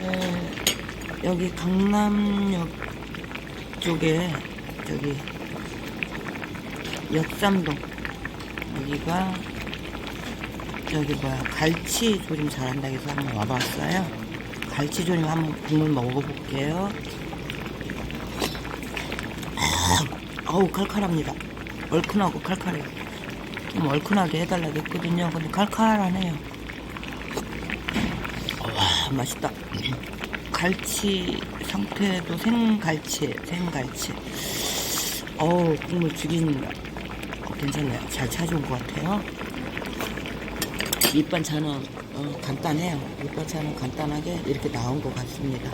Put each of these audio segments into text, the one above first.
어, 여기 강남역 쪽에 저기 역삼동 여기가 저기 뭐야 갈치 조림 잘한다 해서 한번 와봤어요. 갈치 조림 한번 국물 먹어볼게요 아, 아우 칼칼합니다. 얼큰하고 칼칼해요. 좀 얼큰하게 해달라고 했거든요. 근데 칼칼하네요. 와 맛있다. 갈치 상태도 생갈치 생갈치. 어우 국물 죽입니다. 어, 괜찮네요. 잘 찾아온 것 같아요. 밑반찬은 어, 간단해요. 밑반찬은 간단하게 이렇게 나온 것 같습니다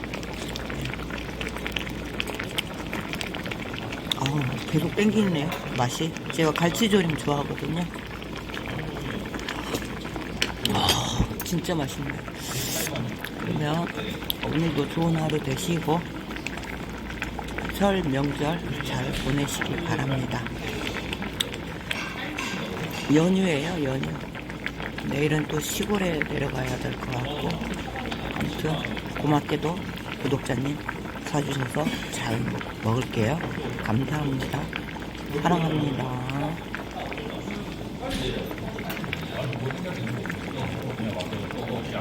어우 계속 땡기네요 맛이 제가 갈치조림 좋아하거든요 아 진짜 맛있네요 그러면 오늘도 좋은 하루 되시고 설 명절 잘 보내시기 바랍니다. 연휴예요, 연휴. 내일은 또 시골에 내려가야 될 것 같고 아무튼 고맙게도 구독자님 사주셔서 잘 먹을게요. 감사합니다. 사랑합니다.